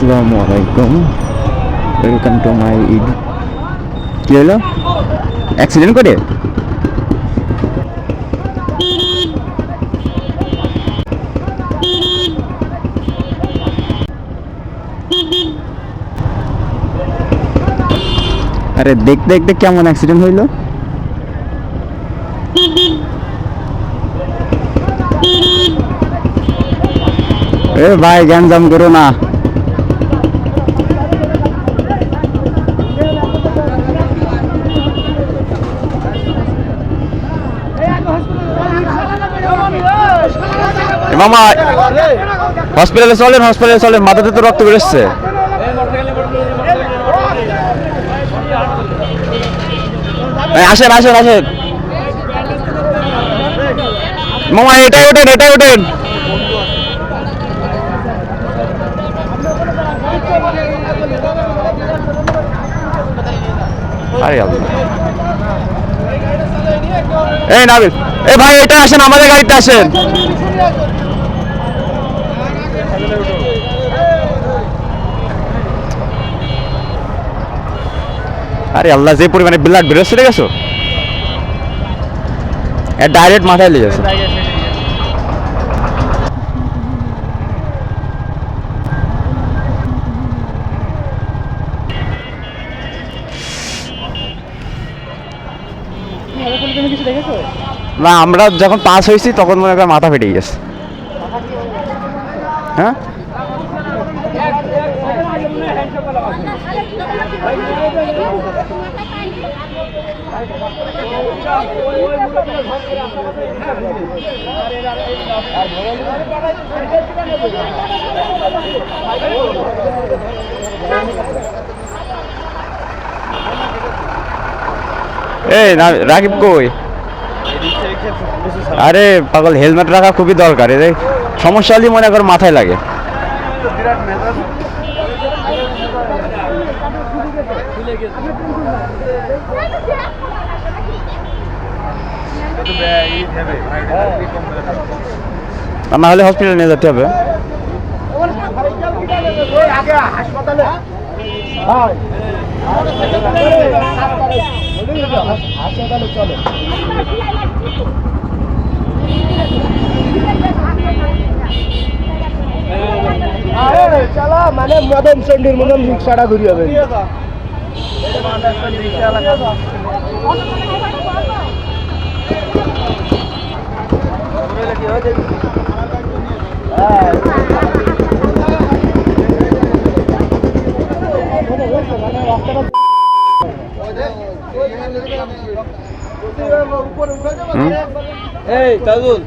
আসসালামু আলাইকুম। Welcome to my ইড হলো? অ্যাক্সিডেন্ট করে? আরে দেখতে দেখতে কেমন অ্যাক্সিডেন্ট হইল? ভাই, গ্যাঞ্জাম করো না। মামা হসপিটালে চলেন হসপিটালে চলেন, মাথাতে তো রক্ত বেরোচ্ছে। আসেন আসেন আসেন। মামা, এটাই ওঠেন এটাই ওঠেন। আরে আল্লাহ। এই নাবিল, এ ভাই, এটা আসেন, আমাদের গাড়িতে আসেন। আরে আল্লাহ, যে পরিমাণে ব্লাড বেরোচ্ছে দেখেছ? ডাইরেক্ট মাথায় লেগে না আমরা যখন পাস হয়েছি তখন মনে করেন মাথা ফেটে গেছে। হ্যাঁ। এই কই? আরে, পাগল হেলমেট রাখা খুবই দরকার। এই সমস্যা হলেই মনে কর মাথায় লাগে। না হলে হসপিটালে নিয়ে যেতে হবে। চালা মানে মদন চন্ডির মতন রিক্সাটা ঘুরি হবে হুম? এই তাজুল।